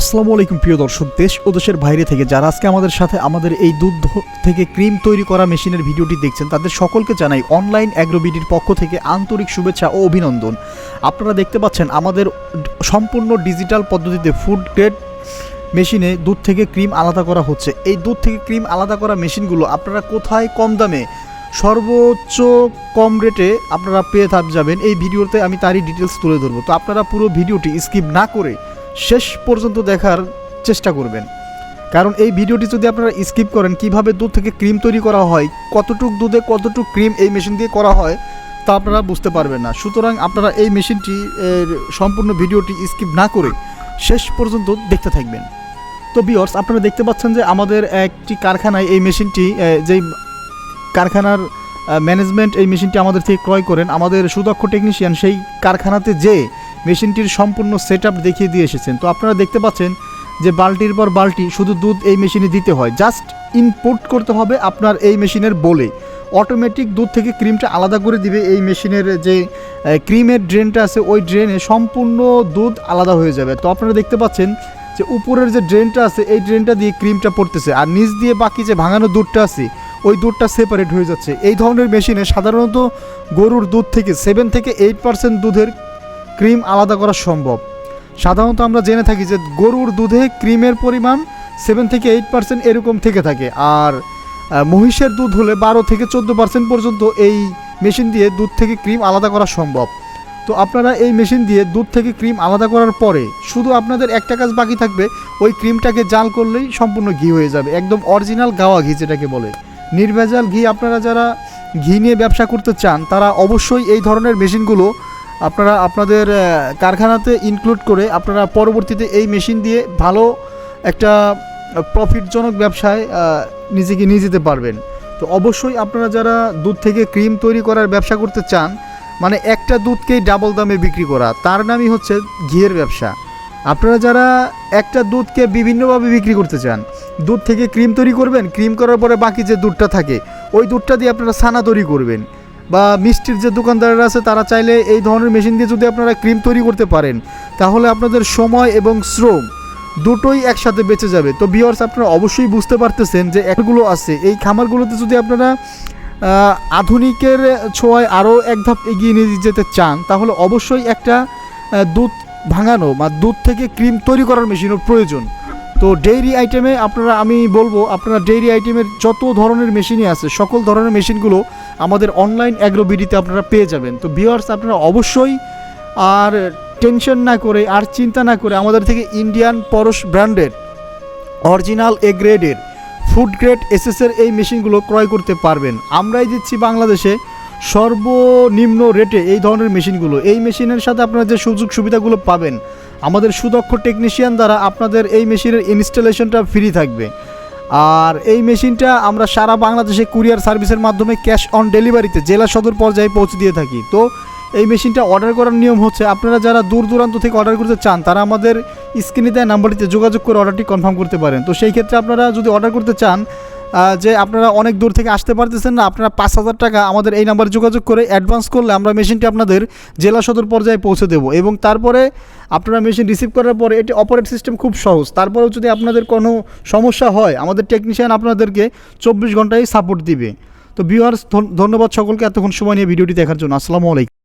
আসসালামু আলাইকুম, প্রিয় দর্শক, দেশ ও দেশের বাইরে থেকে যারা আজকে আমাদের সাথে আমাদের এই দুধ থেকে ক্রিম তৈরি করা মেশিনের ভিডিওটি দেখছেন, তাদের সকলকে জানাই অনলাইন অ্যাগ্রোবিডির পক্ষ থেকে আন্তরিক শুভেচ্ছা ও অভিনন্দন। আপনারা দেখতে পাচ্ছেন আমাদের সম্পূর্ণ ডিজিটাল পদ্ধতিতে ফুড গ্রেড মেশিনে দুধ থেকে ক্রিম আলাদা করা হচ্ছে। এই দুধ থেকে ক্রিম আলাদা করা মেশিনগুলো আপনারা কোথায় কম দামে, সর্বোচ্চ কম রেটে আপনারা পেয়ে থাক যাবেন, এই ভিডিওতে আমি তারই ডিটেলস তুলে ধরবো। তো আপনারা পুরো ভিডিওটি স্কিপ না করে শেষ পর্যন্ত দেখার চেষ্টা করবেন। কারণ এই ভিডিওটি যদি আপনারা স্কিপ করেন, কীভাবে দুধ থেকে ক্রিম তৈরি করা হয়, কতটুক দুধে কতটুক ক্রিম এই মেশিন দিয়ে করা হয়, তা আপনারা বুঝতে পারবেন না। সুতরাং আপনারা এই মেশিনটি সম্পূর্ণ ভিডিওটি স্কিপ না করে শেষ পর্যন্ত দেখতে থাকবেন। তো বিয়র্স আপনারা দেখতে পাচ্ছেন যে আমাদের একটি কারখানায় এই মেশিনটি যেই কারখানার ম্যানেজমেন্ট এই মেশিনটি আমাদের থেকে ক্রয় করেন। আমাদের সুদক্ষ টেকনিশিয়ান সেই কারখানাতে যে মেশিনটির সম্পূর্ণ সেট দেখিয়ে দিয়ে এসেছেন। তো আপনারা দেখতে পাচ্ছেন যে বালতির পর বালতি শুধু দুধ এই মেশিনে দিতে হয়। জাস্ট ইনপুট করতে হবে আপনার এই মেশিনের বলে। অটোমেটিক দুধ থেকে ক্রিমটা আলাদা করে দিবে এই মেশিনের যে ক্রিমের ড্রেনটা আছে, ওই ড্রেনে সম্পূর্ণ দুধ আলাদা হয়ে যাবে। তো আপনারা দেখতে পাচ্ছেন যে উপরের যে ড্রেনটা আছে, এই ড্রেনটা দিয়ে ক্রিমটা পড়তেছে। আর নিচ দিয়ে বাকি যে ভাঙানো দুধটা আছে, ওই দুধটা সেপারেট হয়ে যাচ্ছে। এই ধরনের মেশিনে সাধারণত গরুর দুধ থেকে সেভেন থেকে এইট পার্সেন্ট দুধের ক্রিম আলাদা করা সম্ভব। সাধারণত আমরা জেনে থাকি যে গরুর দুধে ক্রিমের পরিমাণ সেভেন থেকে এইট পার্সেন্ট এরকম থেকে থাকে আর মহিষের দুধ হলে বারো থেকে চোদ্দ পার্সেন্ট পর্যন্ত এই মেশিন দিয়ে দুধ থেকে ক্রিম আলাদা করা সম্ভব। তো আপনারা এই মেশিন দিয়ে দুধ থেকে ক্রিম আলাদা করার পরে শুধু আপনাদের একটা কাজ বাকি থাকবে, ওই ক্রিমটাকে জাল করলেই সম্পূর্ণ ঘি হয়ে যাবে, একদম অরিজিনাল গাওয়া ঘি যেটাকে বলে। নির্ভেজাল ঘি আপনারা যারা ঘি নিয়ে ব্যবসা করতে চান, তারা অবশ্যই এই ধরনের মেশিনগুলো আপনারা আপনাদের কারখানাতে ইনক্লুড করে আপনারা পরবর্তীতে এই মেশিন দিয়ে ভালো একটা প্রফিটজনক ব্যবসায় নিজেকে নিয়ে যেতে পারবেন। তো অবশ্যই আপনারা যারা দুধ থেকে ক্রিম তৈরি করার ব্যবসা করতে চান মানে একটা দুধকেই ডাবল দামে বিক্রি করা, তার নামই হচ্ছে ঘিয়ের ব্যবসা। আপনারা যারা একটা দুধকে বিভিন্নভাবে বিক্রি করতে চান, দুধ থেকে ক্রিম তৈরি করবেন, ক্রিম করার পরে বাকি যে দুধটা থাকে, ওই দুধটা দিয়ে আপনারা ছানা তৈরি করবেন। বা মিষ্টির যে দোকানদাররা আছে, তারা চাইলে এই ধরনের মেশিন দিয়ে যদি আপনারা ক্রিম তৈরি করতে পারেন, তাহলে আপনাদের সময় এবং শ্রম দুটোই একসাথে বেঁচে যাবে। তো বিয়ার্স আপনারা অবশ্যই বুঝতে পারতেছেন যে একগুলো আছে। এই খামারগুলোতে যদি আপনারা আধুনিকের ছোঁয়ায় আরও এক ধাপ এগিয়ে নিয়ে যেতে চান, তাহলে অবশ্যই একটা দুধ ভাঙানো বা দুধ থেকে ক্রিম তৈরি করার মেশিনের প্রয়োজন। তো ডেইরি আইটেমে আপনারা, আমি বলব, আপনারা ডেইরি আইটেমের যত ধরনের মেশিনই আছে, সকল ধরনের মেশিনগুলো আমাদের অনলাইন অ্যাগ্রোবিডিতে আপনারা পেয়ে যাবেন। তো ভিওয়ার্স আপনারা অবশ্যই আর টেনশন না করে, আর চিন্তা না করে আমাদের থেকে ইন্ডিয়ান পরশ ব্র্যান্ডের অরিজিনাল এ গ্রেডের ফুড গ্রেড এসএসের এই মেশিনগুলো ক্রয় করতে পারবেন। আমরাই দিচ্ছি বাংলাদেশে সর্বনিম্ন রেটে এই ধরনের মেশিনগুলো এই মেশিনের সাথে আপনারা যে সুযোগ সুবিধাগুলো পাবেন, আমাদের সুদক্ষ টেকনিশিয়ান দ্বারা আপনাদের এই মেশিনের ইনস্টলেশনটা ফ্রি থাকবে। আর এই মেশিনটা আমরা সারা বাংলাদেশে কুরিয়ার সার্ভিসের মাধ্যমে ক্যাশ অন ডেলিভারিতে জেলা সদর পর্যায়ে পৌঁছে দিয়ে থাকি। তো এই মেশিনটা অর্ডার করার নিয়ম হচ্ছে, আপনারা যারা দূর দূরান্ত থেকে অর্ডার করতে চান, তারা আমাদের স্ক্রিনে দেয় নাম্বারটিতে যোগাযোগ করে অর্ডারটি কনফার্ম করতে পারেন। তো সেই ক্ষেত্রে আপনারা যদি অর্ডার করতে চান যে আপনারা অনেক দূর থেকে আসতে পারতেছেন না, আপনারা পাঁচ হাজার টাকা আমাদের এই নাম্বারে যোগাযোগ করে অ্যাডভান্স করলে আমরা মেশিনটি আপনাদের জেলা সদর পর্যায়ে পৌঁছে দেবো। এবং তারপরে আপনারা মেশিন রিসিভ করার পরে এটি অপারেট সিস্টেম খুব সহজ। তারপরেও যদি আপনাদের কোনো সমস্যা হয়, আমাদের টেকনিশিয়ান আপনাদেরকে চব্বিশ ঘন্টায় সাপোর্ট দিবে। তো ভিউয়ার্স ধন্যবাদ সকলকে এতক্ষণ সময় নিয়ে ভিডিওটি দেখার জন্য। আসসালামু আলাইকুম।